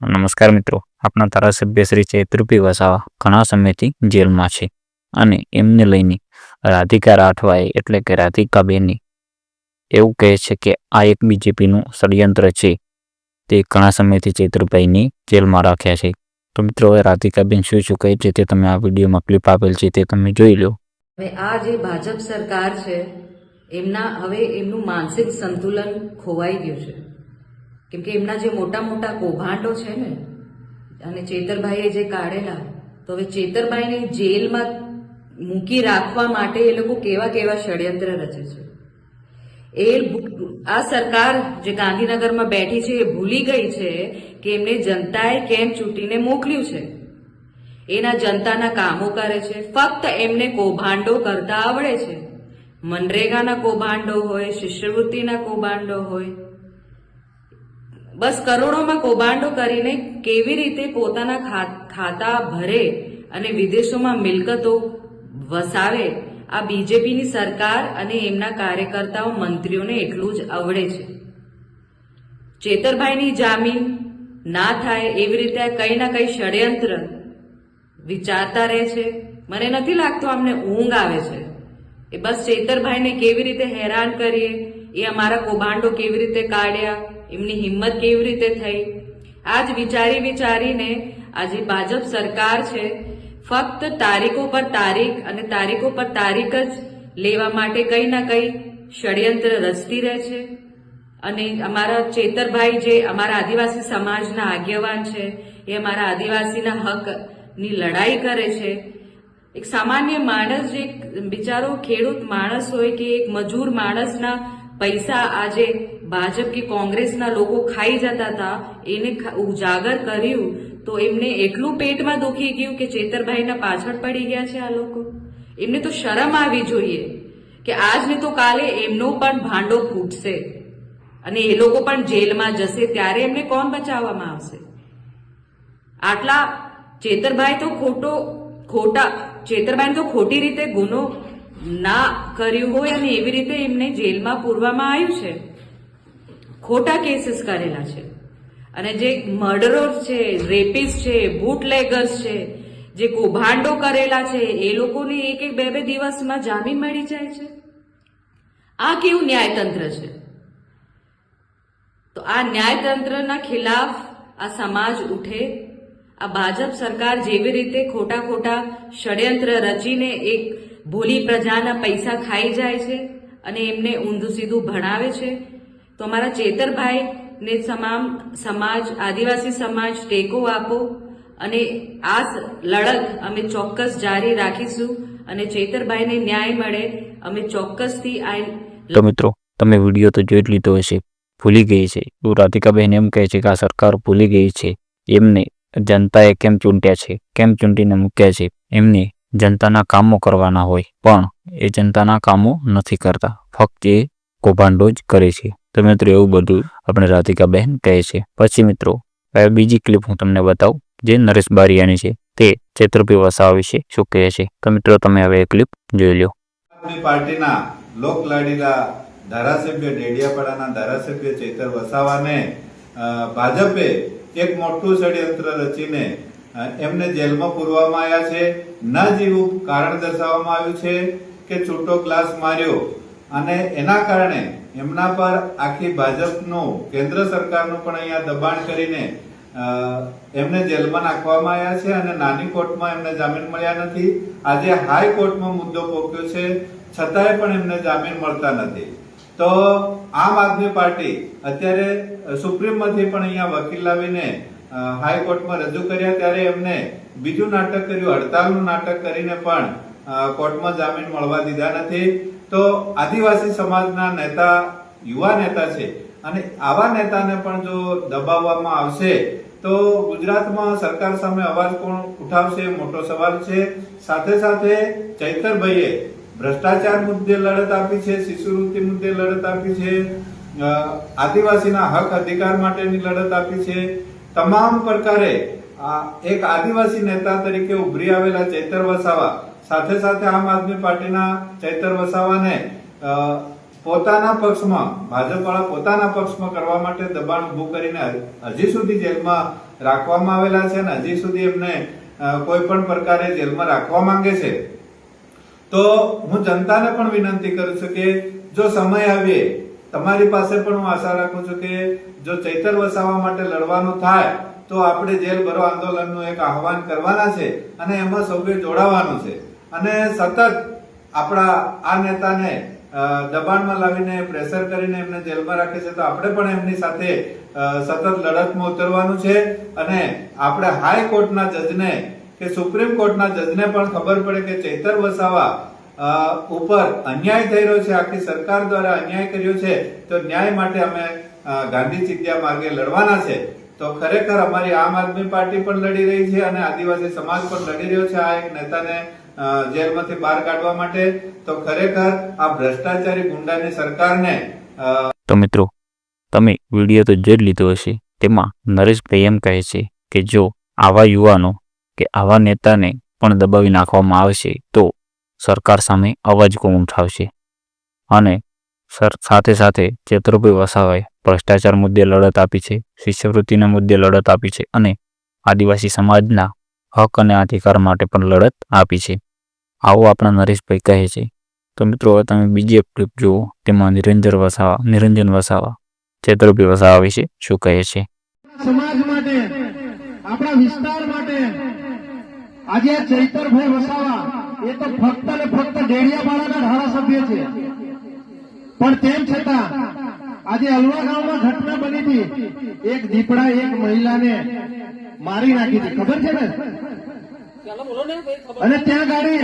નમસ્કાર મિત્રો આપણા ધારાસભ્ય શ્રી ચૈત્રપી વસાવા ઘણા સમયથી જેલમાં છે અને એમને લઈને રાધિકા રાઠવાએ એટલે કે રાધિકાબેનની એવું કહે છે કે આ એક બીજેપીનું ષડયંત્ર છે. તે ઘણા સમયથી ચૈત્રભાઈની જેલમાં રાખ્યા છે. તો મિત્રો, હવે રાધિકાબેન શું શું કહે છે તે તમે આ વિડીયોમાં ક્લિપ આપેલ છે તે તમે જોઈ લો. આ જે ભાજપ સરકાર છે, એમના, હવે એમનું માનસિક સંતુલન ખોવાઈ ગયું છે. કેમ કે એમના જે મોટા મોટા કૌભાંડો છે ને, અને ચેતરભાઈએ જે કાઢેલા, તો હવે ચેતરભાઈને જેલમાં મૂકી રાખવા માટે એ લોકો કેવા કેવા ષડયંત્ર રચે છે. એ આ સરકાર જે ગાંધીનગરમાં બેઠી છે એ ભૂલી ગઈ છે કે એમને જનતાએ કેમ ચૂંટીને મોકલ્યું છે. એના જનતાના કામો કરે છે, ફક્ત એમને કૌભાંડો કરતા આવડે છે. મનરેગાના કૌભાંડો હોય, શિષ્યવૃત્તિના કૌભાંડો હોય બસ કરોડોમાં કૌભાંડો કરીને કેવી રીતે પોતાના ખાતા ભરે અને વિદેશોમાં મિલકતો વસાવે, આ બીજેપીની સરકાર અને એમના કાર્યકર્તાઓ મંત્રીઓને એટલું જ આવડે છે. ચેતરભાઈની જામીન ના થાય એવી રીતે કંઈ ના કંઈ ષડયંત્ર વિચારતા રહે છે. મને નથી લાગતું અમને ઊંઘ આવે છે. એ બસ ચેતરભાઈને કેવી રીતે હેરાન કરીએ? એ અમારા કૌભાંડો કેવી રીતે કાઢ્યા? એમની હિંમત કેવી રીતે થઈ? આજ વિચારી વિચારીને આજે ભાજપ સરકાર છે, ફક્ત તારીખો પર તારીખ અને તારીખો પર તારીખ જ લેવા માટે કંઈ ના કંઈ ષડયંત્ર રચતી રહે છે. અને અમારા ચેતરભાઈ જે અમારા આદિવાસી સમાજના આગેવાન છે, એ અમારા આદિવાસીના હકની લડાઈ કરે છે. એક સામાન્ય માણસ જે બિચારો ખેડૂત માણસ હોય કે એક મજૂર માણસના પૈસા આજે ભાજપ કે કોંગ્રેસના લોકો ખાઈ જતા હતા, એને ઉજાગર કર્યું, તો એમને એટલું પેટમાં દુખી ગયું કે ચેતરભાઈના પાછળ પડી ગયા છે આ લોકો. એમને તો શરમ આવી જોઈએ કે આજ ને તો કાલે એમનો પણ ભાંડો ફૂટશે અને એ લોકો પણ જેલમાં જશે ત્યારે એમને કોણ બચાવવામાં આવશે? આટલા ચેતરભાઈ તો ખોટો, ખોટા ચેતરભાઈ તો ખોટી રીતે ગુનો ના કર્યું હોય અને એવી રીતે એમને જેલમાં પૂરવામાં આવ્યું છે. ખોટા કેસીસ કરેલા છે. અને જે મર્ડરર્સ છે રેપિસ છે, બુટલેગર્સ છે, જે કૌભાંડો કરેલા છે, એ લોકોને એક એક બે બે દિવસમાં જામીન મળી જાય છે. આ કેવું ન્યાયતંત્ર છે? તો આ ન્યાયતંત્રના ખિલાફ આ સમાજ ઉઠે, આ ભાજપ સરકાર જેવી રીતે ખોટા ખોટા ષડયંત્ર રચીને એક ભોલી પ્રજાના પૈસા ખાઈ જાય છે અને એમને ઊંધું સીધું ભણાવે છે તો અમારા ચેતરભાઈ ને તમામ સમાજ, આદિવાસી સમાજ, ટેકો આપો અને આ લડત અમે ચોક્કસ જારી રાખીશું અને ચેતરભાઈને ન્યાય મળે, અમે ચોક્કસથી આ તો મિત્રો, તમે વીડિયો તો જોઈ લીધો હશે, ભૂલી ગઈ છે. એવું રાધિકાબેન એમ કહે છે કે આ સરકાર ભૂલી ગઈ છે. એમને જનતાએ કેમ ચૂંટ્યા છે? કેમ ચૂંટીને મૂક્યા છે? એમને જનતાના કામો કરવાના હોય, પણ એ જનતાના કામો નથી કરતા. ફક્ત એ કૌભાંડો જ કરે છે. તો મિત્રો એવું બધું આપણે રાધિકાબહેન કહે છે. પછી મિત્રો, હવે બીજી ક્લિપ હું તમને બતાવું, જે નરેશ બારિયાની છે, તે ચેત્રપી વસાવા વિશે શું કહે છે. તો મિત્રો, તમે હવે એ ક્લિપ જોઈ લો આપણી પાર્ટીના લોક લાડીલા ધારાસભ્ય ડેડિયાપાડાના ધારાસભ્ય ચેતર વસાવાને ભાજપે એક મોટું ષડયંત્ર રચીને એમને જેલમાં પૂરવામાં આવ્યા છે. ના જેવું કારણ દર્શાવવામાં આવ્યું છે કે છૂટો ગ્લાસ માર્યો. અને એના કારણે એમના પર આખી ભાજપનું, કેન્દ્ર સરકારનું પણ અહીંયા દબાણ કરીને એમને જેલમાં નાખવામાં આવ્યા છે અને નાની કોર્ટમાં એમને જામીન મળ્યા નથી. આજે હાઈકોર્ટમાં મુદ્દો પોક્યો છે, છતાંય પણ એમને જામીન મળતા નથી. તો આમ આદમી પાર્ટી અત્યારે સુપ્રીમમાંથી પણ અહીંયા વકીલ લાવીને હાઈકોર્ટમાં રજૂ કર્યા ત્યારે એમને બીજું નાટક કર્યું, હડતાલનું નાટક કરીને પણ કોર્ટમાં જામીન મળવા દીધા નથી. તો આદિવાસી સમાજના નેતા, યુવા નેતા છે. અને આવા નેતાને પણ જો દબાવવામાં આવશે, તો ગુજરાતમાં સરકાર સામે અવાજ કોણ ઉઠાવશે? મોટો સવાલ છે. સાથે સાથે ચૈતરભાઈએ ભ્રષ્ટાચાર મુદ્દે લડત આપી છે શિશુવૃત્તિ મુદ્દે લડત આપી છે આદિવાસીના હક અધિકાર માટેની લડત આપી છે. તમામ પ્રકારે એક આદિવાસી નેતા તરીકે ઉભરી આવેલા ચૈતર વસાવા સાથે સાથે આમ આદમી પાર્ટીના ચૈતર વસાવાને પોતાના પક્ષમાં, ભાજપવાળા પોતાના પક્ષમાં કરવા માટે દબાણ ઉભું કરીને હજી સુધી જેલમાં રાખવામાં આવેલા છે અને હજી સુધી એમને કોઈ પણ પ્રકારે જેલમાં રાખવા માંગે છે. તો હું જનતાને પણ વિનંતી કરું છું કે જો સમય આવે, તમારી પાસે પણ હું આશા રાખું છું કે જો ચૈતર વસાવા માટે લડવાનું થાય, તો આપણે જેલ ભરો આંદોલનનું એક આહવાન કરવાના છે અને એમાં સૌએ જોડાવાનું છે. અને સતત આપણા આ નેતાને દબાણમાં લાવીને પ્રેશર કરીને એમને જેલમાં રાખે છે, તો આપણે પણ એમની સાથે સતત લડતમાં ઉતરવાનું છે. અને આપણે હાઈકોર્ટના જજને કે સુપ્રીમ કોર્ટના જજને પણ ખબર પડે કે ચૈતર વસાવા ઉપર અન્યાય થઈ રહ્યો છે, આખી સરકાર દ્વારા અન્યાય કર્યો છે, તો ન્યાય માટે અમે ગાંધી ચિત્યા માર્ગે લડવાના છે. તો ખરેખર અમારી આમ આદમી પાર્ટી પણ લડી રહી છે અને આદિવાસી સમાજ પણ લડી રહ્યો છે. આ એક નેતાને જેલમાંથી બહાર કાઢવા માટે, તો ખરેખર આ ભ્રષ્ટાચારી ગુંડાની સરકારને તો મિત્રો, તમે વીડિયો તો જોઈ લીધો હશે. તેમાં નરેશભાઈ એમ કહે છે કે જો આવા યુવાનો કે આવા નેતાને પણ દબાવી નાખવામાં આવશે, તો સરકાર સામે અવાજ કોણ ઉઠાવશે. અને સર, સાથે સાથે ચેત્રભાઈ વસાવાએ ભ્રષ્ટાચાર મુદ્દે લડત આપી છે, શિષ્યવૃત્તિના મુદ્દે લડત આપી છે અને આદિવાસી સમાજના હક અને અધિકાર માટે પણ લડત આપી છે. આવું આપણા નરેશભાઈ કહે છે. તો મિત્રો, હવે તમે બીજી એક ક્લિપ જુઓ. તેમાં નિરંજન વસાવા નિરંજન વસાવા, ચેતરભાઈ વસાવા વિશે શું કહે છે? સમાજ માટે, આપણા વિસ્તાર માટે, આજે ચૈતરભાઈ વસાવા, એ તો ફક્ત ને ફક્ત ડેડિયાપાડાના ધારાસભ્ય છે. પણ તેમ છતાં, આજે અલવા ગામમાં ઘટના બની હતી. એક દીપડા એક મહિલાને મારી નાખી હતી. ખબર છે ને? અને ત્યાં ગાડી.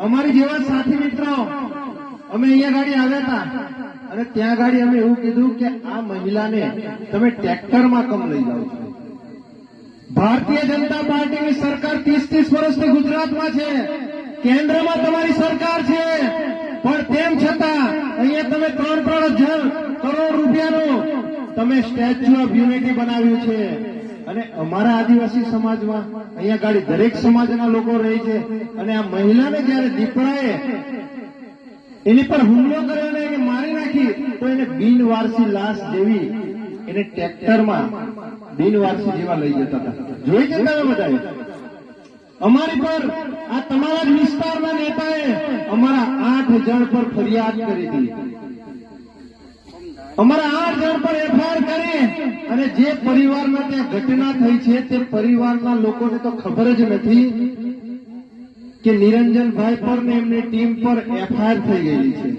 અમારી જેવા સાથી મિત્રો અમે અહીંયા ગાડી આવ્યા હતા. અને ત્યાં ગાડી અમે એવું કીધું કે આ મહિલાને તમે ટ્રેક્ટરમાં કમ લઈ જાઓ છો. ભારતીય જનતા પાર્ટીની સરકાર ત્રીસ ત્રીસ વર્ષથી ગુજરાતમાં છે. કેન્દ્રમાં તમારી સરકાર છે. પણ તેમ છતાં અહીંયા તમે ત્રણ ત્રણ હજાર કરોડ રૂપિયાનું તમે સ્ટેચ્યુ ઓફ યુનિટી બનાવ્યું છે. અને અમારા આદિવાસી સમાજમાં અહીંયા ગાડી દરેક સમાજના લોકો રહે છે. અને આ મહિલાને જયારે દીપડાએ એની પર હુમલો કર્યો એને મારી નાખી, તો એને બિનવારસી લાશ જેવી એને ટ્રેક્ટરમાં બિનવારસી જેવા લઈ જતા હતા. જોઈ જતા બધા અમારી પર આ તમારા જ વિસ્તારના નેતાએ અમારા આઠ જણ પર ફરિયાદ કરી હતી. અમારા આઠ જણ પર એફઆઈઆર કરી અને જે પરિવારમાં ત્યાં ઘટના થઈ છે, તે પરિવારના લોકોને તો ખબર જ નથી કે નિરંજનભાઈ પર ને એમની ટીમ પર એફઆઈઆર થઈ ગયેલી છે.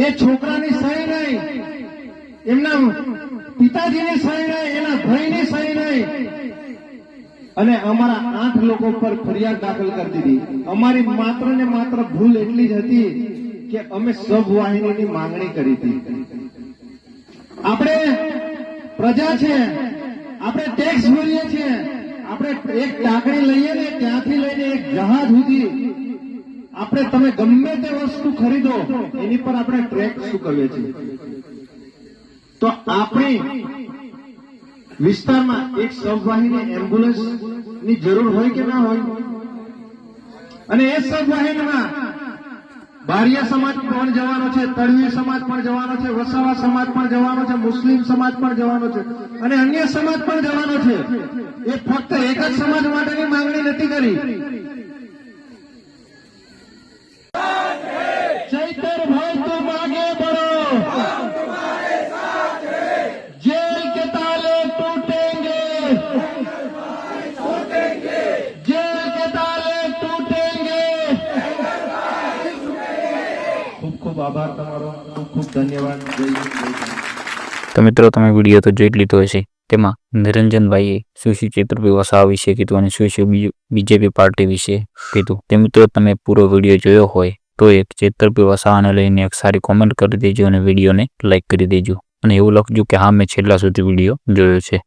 એ છોકરાની સહી નહીં. એમના પિતાજીની સહી નહીં, એના ભાઈની સહી નહીં. અને અમારા આઠ લોકો પર ફરિયાદ દાખલ કરી દીધી. અમારી માત્ર ને માત્ર ભૂલ એટલી જ હતી કે અમે સબ વાહિનીની માંગણી કરી હતી. આપણે પ્રજા છે. આપણે ટેક્સ ભરીએ છીએ. આપણે એક ટાંકણી લઈએ ને ત્યાંથી લઈને એક જહાજ સુધી. આપણે તમે ગમે તે વસ્તુ ખરીદો, એની પર આપણે ટ્રેક્સ ચૂકવીએ છીએ. તો આપણી વિસ્તારમાં એક સબવાહિની એમ્બ્યુલન્સની જરૂર હોય કે ના હોય? અને એ સબવાહિનીમાં બારિયા સમાજ પણ જવાનો છે તળવી સમાજ પણ જવાનો છે, વસાવા સમાજ પણ જવાનો છે, મુસ્લિમ સમાજ પણ જવાનો છે અને અન્ય સમાજ પણ જવાનો છે. એ ફક્ત એક જ સમાજ માટેની માંગણી નથી કરી. ધન્યવાદ. તો મિત્રો, તમે વીડિયો તો જોઈ લીધો હશે. તેમાં નિરંજનભાઈએ શું શું ચેતરભાઈ વસાવા વિશે કીધું અને શું શું બીજેપી પાર્ટી વિશે કીધું. તે મિત્રો, તમે પૂરો વીડિયો જોયો હોય, તો એક ચેતરભાઈ વસાવાને લઈને એક સારી કોમેન્ટ કરી દેજો અને વિડીયોને લાઇક કરી દેજો. અને એવું લખજો કે હા, મેં છેલ્લા સુધી વીડિયો જોયો છે.